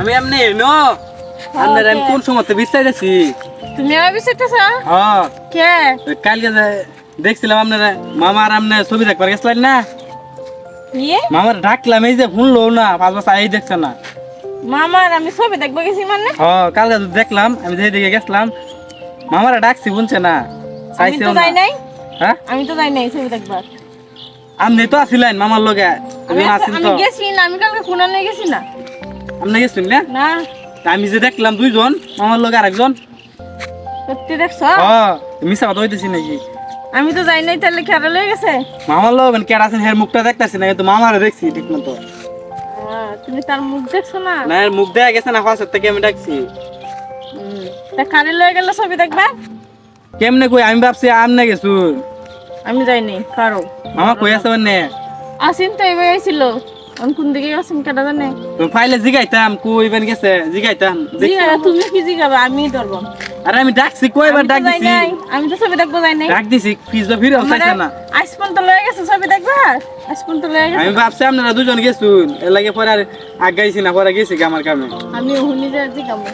আমি এমনি নো। আপনার আমি কোন সময় বিশ্বাইতেছি তুমি আমার বিচারতেছ হ্যাঁ। কে? কালকে দেখছিলাম আপনারা মামার আপনি ছবি দেখবার গেছিলেন না? মামার ডাকলাম এই যে শুনলো না পাঁচ বছর এই দেখছে না। মামার আমি ছবি দেখব গেছি মানে? হ্যাঁ কালকে দেখলাম আমি যেদিকে গেছিলাম মামারা ডাকছি শুনছে না? আমি তো না। যাই নাই। হ্যাঁ? আমি তো যাই নাই ছবি দেখবার। আপনি তো আসিলেন মামার লগে আমি আসেন আমি গেছি না আমি কালকে কোনা নিয়ে গেছি না। আপনি গেছেন না? না। আমি যে দেখলাম দুইজন মামার লগে আরেকজন। সত্যি দেখছ? হ্যাঁ মিশা কথা হইতেছি নাকি? আমি তো যাই নাই তাহলে খেয়াল লয়ে গেছে? মামার লগে মানে কেডা আছেন? হের মুখটা দেখতাছি না কিন্তু মামারে দেখছি ঠিক মতো তুমি তার মুখ দেখছ না? না এর মুখ দেখা গেছে না ফাঁসের থেকে আমি ডাকছি। তা কারে লয়ে গেল ছবি দেখবা? কেমনে কই আমি ভাবছি আমনে গেছুন আমি যাই নাই কারও। মামা কই আছে মানে আসিন তো এবার আইছিল আমি কোন দিকে আসিন কেটা জানে? ফাইলে জিগাইতাম কই বেন গেছে? জিগাইতাম। তুমি কি জিগাবা? আমি ধরবো। আরে আমি ডাকছি কয়বার তো ডাক দিছি আমি তো ছবি দেখব যাই নাই। ডাক দিছি ফিস বা ফিরে চাইছে না। আইস পর্যন্ত লয়ে গেছে ছবি দেখবা আইস পর্যন্ত লয়ে গেছে। আমি ভাবছি আপনারা দুজন গেছুন। এর লাগে পরে আর আগাইছি না পরে গেছি আমার কামে। আমি হুনি যে জিগাবো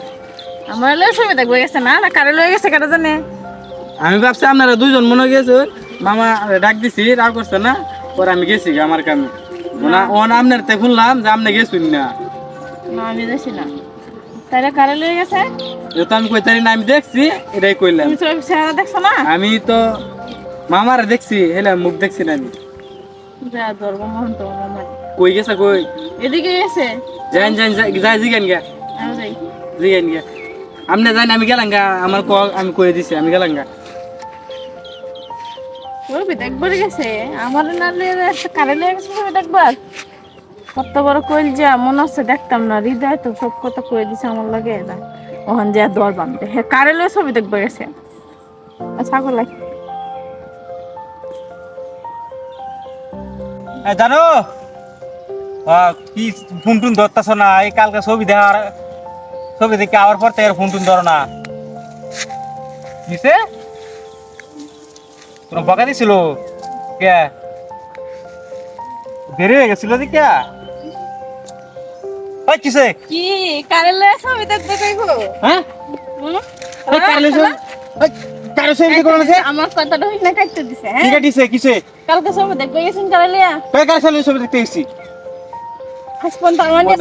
আমার লয়ে ছবি দেখব গেছে না? না কারে লয়ে গেছে কেটা জানে? আমি ভাবছি আপনারা দুজন মনে গেছুন। মামা ডাক দিছি রাগ করছে না পরে আমি গেছি আমার কামে। না ওন আপনার তে শুনলাম যে আপনি গেছুন না। না আমি যাচ্ছি না। তাহলে কারে লয়ে গেছে? আমি না আমি দেখছি এটাই কইলাম। তুমি ছবি চেহারা দেখছ না? আমি তো মামারে দেখছি হেলে মুখ দেখছি না আমি। যা ধরবো মোহন তো মামা কই গেছে কই? এদিকে গেছে? যাই যাই যাই জিগান গা আমি যাই। জিগান গা আমি গেলাম গা আমার ক আমি কয়ে দিছি আমি গেলাম গা। গেছে? কত বড় কইল যা মনে হচ্ছে দেখতাম না, হৃদয় তো সব কথা কয়ে দিছে আমার লাগে। ওখান যা দর লয়ে ছবি দেখবার গেছে? ছাগল লাগে জানো? কি ফোন টুন ধরতেছ না? এই কালকে ছবি দেখার, ছবি দেখে আবার পর থেকে ফোন টুন ধরো না। তোর বকা দিছিল? কে? দেরি হয়ে গেছিল দিকে ওই কিসে? কি? কারে লয়ে ছবি দেখবে কইবো। হ্যাঁ? ওই কারে ছবি ওই কারে ছবি দেখে করো না আমার কথাটা হই না কাটতে দিছে কি হ্যাঁ কাটিছে কিসে? কালকে ছবি দেখবে গেছেন কারে লইয়া। কই কারে ছবি ছবি দেখতে এসেছি। হাসপন তো আমার নিয়ে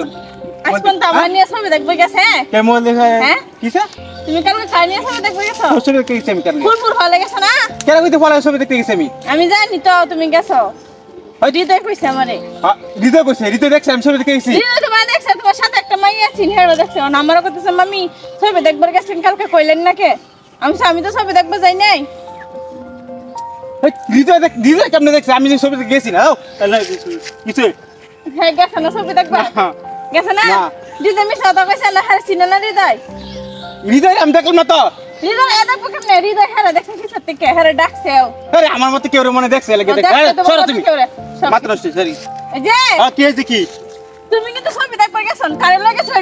হাসপন তো আমার নিয়ে ছবি দেখবে গেছে হ্যাঁ? কে মোবাইল দেখে হ্যাঁ? কিসে? তুমি কালকে কার নিয়ে ছবি দেখবে গেছো? তোর ছবি দেখতে গেছি আমি কারণে ফুলপুর হলে গেছো না? কেন কইতে দেখতে গেছি আমি? আমি জানি তো তুমি গেছো। ওই হৃদয় কইছে আমারে। হৃদয় কইছে হৃদয় দেখছে আমি ছবি দেখতে গেছি। হৃদয় তোমার দেখছে তোমার সাথে একটা মাইয়া আছে হেড়ো দেখছে। না আমারও কইতেছে মামি দেখবার গেছেন কালকে কইলেন না কে আমি আমি তো দেখব যাই নাই। হৃদয় দেখ হৃদয় কেমনে দেখছে? আমি যে গেছি না ও? তাহলে কিছু? হ্যাঁ গেছে না ছবি দেখবা? গেছে না। হৃদয় মিশা কথা কইছে না হ্যাঁ চিনে না হৃদয়? হৃদয় আমি দেখলাম না তো? হৃদয় এত পক্ষে না হৃদয় হ্যাঁ দেখছে কিসের থেকে হ্যাঁ ডাকছে আরে আমার মতে কেউ মনে দেখছে লাগে দেখ। দেখছে আরে, তোমার সরো তুমি। সব। মাত্র সরি। এই যে হ্যাঁ কি হয়েছে কি তুমি কিন্তু ছবি কারে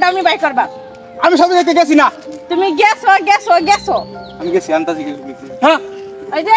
আমি বাই করবা। আমি ছবি দেখতে গেছি না। তুমি গেছো গেছো গেছো। আমি গেছি আন্তাজি গেছি। হ্যাঁ এই যে